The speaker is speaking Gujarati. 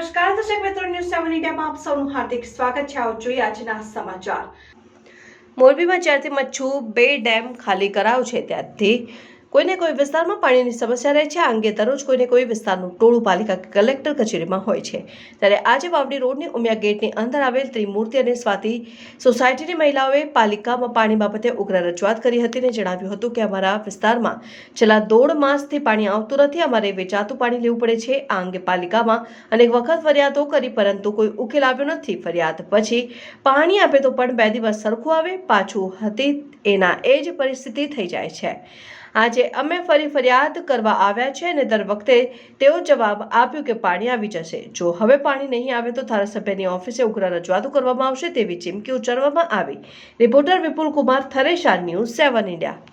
નમસ્કાર. દર્શક મિત્રો ન્યૂઝ સેવન ઇન્ડિયામાં આપ સૌનું હાર્દિક સ્વાગત છે. આવો જોઈએ આજના સમાચાર. મોરબીમાં જ્યારથી મચ્છુ બે ડેમ ખાલી કરાવ છે, ત્યારથી કોઈને કોઈ વિસ્તારમાં પાણીની સમસ્યા રહે છે, આ અંગે દરરોજ કોઈને કોઈ વિસ્તારનું ટોળું પાલિકા કલેક્ટર કચેરીમાં હોય છે. ત્યારે આજે વાવડી રોડની ઉમિયા ગેટની અંદર આવેલ ત્રિમૂર્તિ અને સ્વાતિ સોસાયટીની મહિલાઓએ પાલિકામાં પાણી બાબતે ઉગ્ર રજૂઆત કરી હતી અને જણાવ્યું હતું કે અમારા વિસ્તારમાં છેલ્લા દોઢ માસથી પાણી આવતું નથી, અમારે વેચાતું પાણી લેવું પડે છે. આ અંગે પાલિકામાં અનેક વખત ફરિયાદો કરી, પરંતુ કોઈ ઉકેલ આવ્યો નથી. ફરિયાદ પછી પાણી આપે તો પણ બે દિવસ સરખું આવે, પાછું હતી એના એ જ પરિસ્થિતિ થઈ જાય છે. આજે અમે ફરી ફરિયાદ કરવા આવ્યા છે અને દર વખતે તેઓ જવાબ આપ્યો કે પાણી આવી જશે. જો હવે પાણી નહીં આવે તો ધારાસભ્યની ઓફિસે ઉગ્ર રજૂઆતો કરવામાં આવશે તેવી ચીમકી ઉચ્ચારવામાં આવી. Reporter Vipul Kumar Tharesha news seven India.